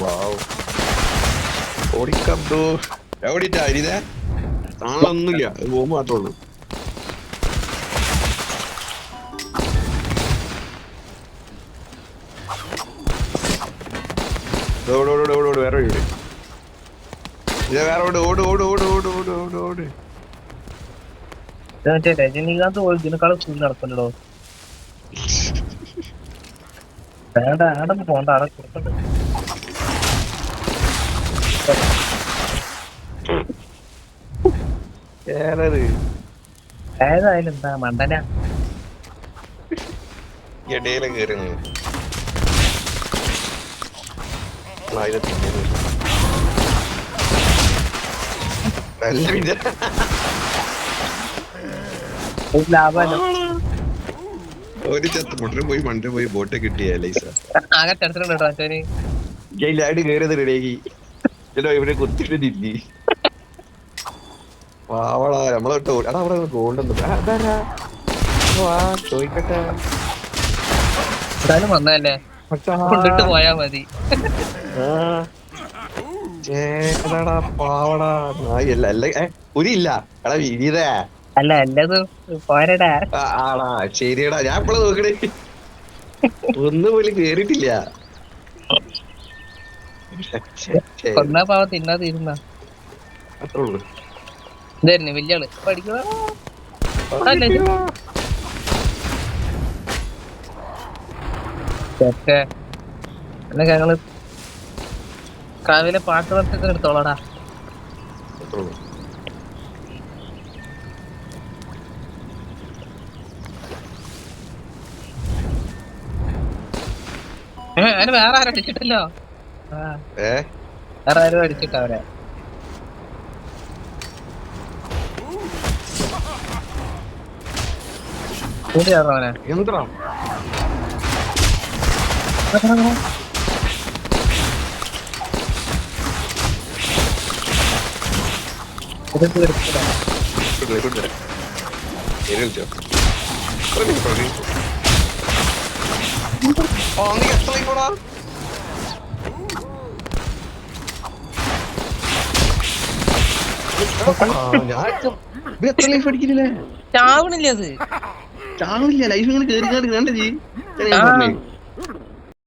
വാവ് ഓടിക്കബ്ദു എവിടെയിട്ടാ അരിതേ താളൊന്നുമില്ല bomb മാത്രമേ ഉള്ളൂ ഓട് ഓട് ഓട് ഓട് വേറെ വീട് ഇത് വേറെ ഓട് ഓട് ഓട് ഓട് ഓട് ഓട് ഓട് ഓട് രജനീകാന്ത് പോയി ഇതിനേക്കാളും നടക്കണ്ടോ വേണ്ട ആടൊന്നും പോണ്ട. ആടെ കൊടുക്കണ്ട ഏറത് ഏതായാലും എന്താ മണ്ടന? ഇടയിലെ കയറി നിന്ന് അതിനെ തിന്നുന്നു നല്ല ലാഭമല്ലോ ഒരു ചത്ത് മുട്ടന് പോയി മണ്ട പോയി ബോട്ട് കിട്ടിയ ലൈസ ആകെ ജയിലായിട്ട് കയറിയത് റെഡിയാക്കി. ചിലോ ഇവിടെ കുത്തിട്ട് തിന്നി പാവളാ നമ്മളെ വിട്ട് അവിടെ ഗോൾഡൊന്നും വാ ചോദിക്കട്ടെ. എന്തായാലും വന്നതല്ലേ. കൊണ്ടിട്ട് പോയാ മതി. ചേടാ പാവടാ. നായല്ല അല്ല ഒരു ഇല്ല. എടാ വിരിതേ അല്ല എല്ലതും പോരടാ. ആടാ ശരിയടാ. ഞാൻ ഇപ്പോഴും നോക്കണേ. ഒന്ന് പോലും കേറിട്ടില്ല കൊന്നാ പാവ തിന്നാ തീരുന്ന. ഇതായിരുന്നു വലിയ ആൾ ഞങ്ങൾ കാവിലെ പാട്ട് വർഷത്തിനെടുത്തോളടാ അതിന് വേറെ ആരും അടിച്ചിട്ടല്ലോ? വേറെ ആരും അടിച്ചിട്ട അവരെ കൂടി കയറവനെ എന്താ ചാവണില്ലേ അത്? ചാവണില്ല ലൈഫ് ഇങ്ങനെ കേറി കണ്ട് കണ്ടേ